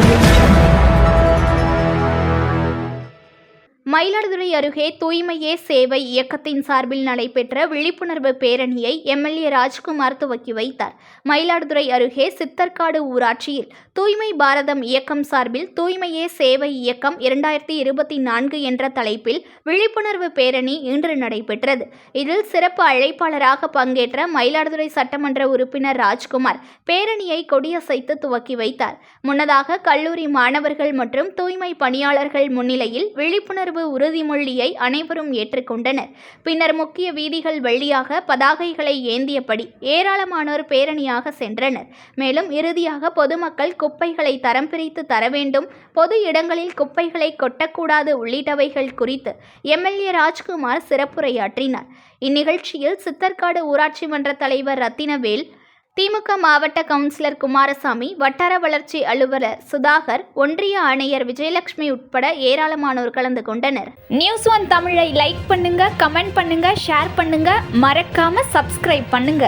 audio Mayiladuthurai அருகே தூய்மையே சேவை இயக்கத்தின் சார்பில் நடைபெற்ற விழிப்புணர்வு பேரணியை எம்எல்ஏ ராஜ்குமார் துவக்கி வைத்தார். மயிலாடுதுறை அருகே சித்தர்காடு ஊராட்சியில் தூய்மை பாரதம் இயக்கம் சார்பில் தூய்மையே சேவை இயக்கம் இரண்டாயிரத்தி இருபத்தி நான்கு என்ற தலைப்பில் விழிப்புணர்வு பேரணி இன்று நடைபெற்றது. இதில் சிறப்பு அழைப்பாளராக பங்கேற்ற மயிலாடுதுறை சட்டமன்ற உறுப்பினர் ராஜ்குமார் பேரணியை கொடியசைத்து துவக்கி வைத்தார். முன்னதாக கல்லூரி மாணவர்கள் மற்றும் தூய்மை பணியாளர்கள் முன்னிலையில் விழிப்புணர்வு உறுதிமொழியை அனைவரும் ஏற்றுக்கொண்டனர். பின்னர் முக்கிய வீதிகள் வழியாக பதாகைகளை ஏந்தியபடி ஏராளமானோர் பேரணியாக சென்றனர். மேலும் இறுதியாக பொதுமக்கள் குப்பைகளை தரம் பிரித்து தர வேண்டும். பொது இடங்களில் குப்பைகளை கொட்டக்கூடாது உள்ளிட்டவைகள் குறித்து எம்எல்ஏ ராஜ்குமார் சிறப்புரையாற்றினார். இந்நிகழ்ச்சியில் சித்தர்காடு ஊராட்சி மன்ற தலைவர் ரத்தினவேல் திமுக மாவட்ட கவுன்சிலர் குமாரசாமி வட்டார வளர்ச்சி அலுவலர் சுதாகர் ஒன்றிய ஆணையர் விஜயலட்சுமி உட்பட ஏராளமானோர் கலந்து கொண்டனர். நியூஸ் ஒன் தமிழை லைக் பண்ணுங்க கமெண்ட் பண்ணுங்க ஷேர் பண்ணுங்க. மறக்காம சப்ஸ்கிரைப் பண்ணுங்க.